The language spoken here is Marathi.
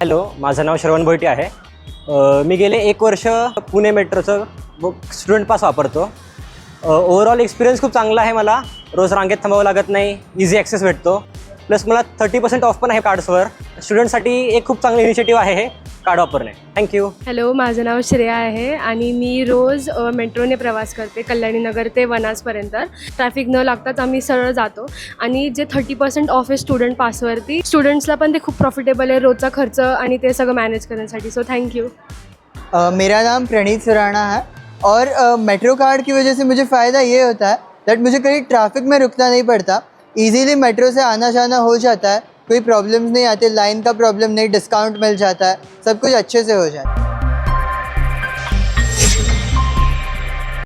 हॅलो माझं नाव श्रवण भोईटे आहे. मी गेले एक वर्ष पुणे मेट्रोचं स्टुडंट पास वापरतो. ओवरऑल एक्सपिरियन्स खूप चांगला आहे मला. रोज रांगेत थांबावं लागत नाही इझी ॲक्सेस भेटतो. प्लस मला थर्टी पर्सेंट ऑफ पण आहे कार्ड्सवर स्टुडंटसाठी एक खूप चांगलं इनिशिएटिव्ह आहे हे. कार्ड वापरणे थँक्यू हॅलो माझं नाव श्रेया आहे आणि मी रोज अ, मेट्रोने प्रवास करते कल्याणीनगर ते वनाजपर्यंत ट्रॅफिक न लागताच आम्ही सरळ जातो आणि जे थर्टी पर्सेंट ऑफ आहे स्टुडंट पासवरती स्टुडंट्सला पण ते खूप प्रॉफिटेबल आहे रोजचा खर्च आणि ते सगळं मॅनेज करण्यासाठी. सो थँक्यू अ, मेरा नाम प्रणीत सुराना है और अ, मेट्रो कार्ड की वजह से मुझे फ़ायदा ये होता है दैट मुझे कहीं ट्रैफिक में रुकना नहीं पड़ता. इजीली मेट्रो से आना जाना हो जाता है. कोई प्रॉब्लम्स नहीं आते लाइन का प्रॉब्लम नहीं डिस्काउंट मिल जाता है सब कुछ अच्छे से हो जाता है।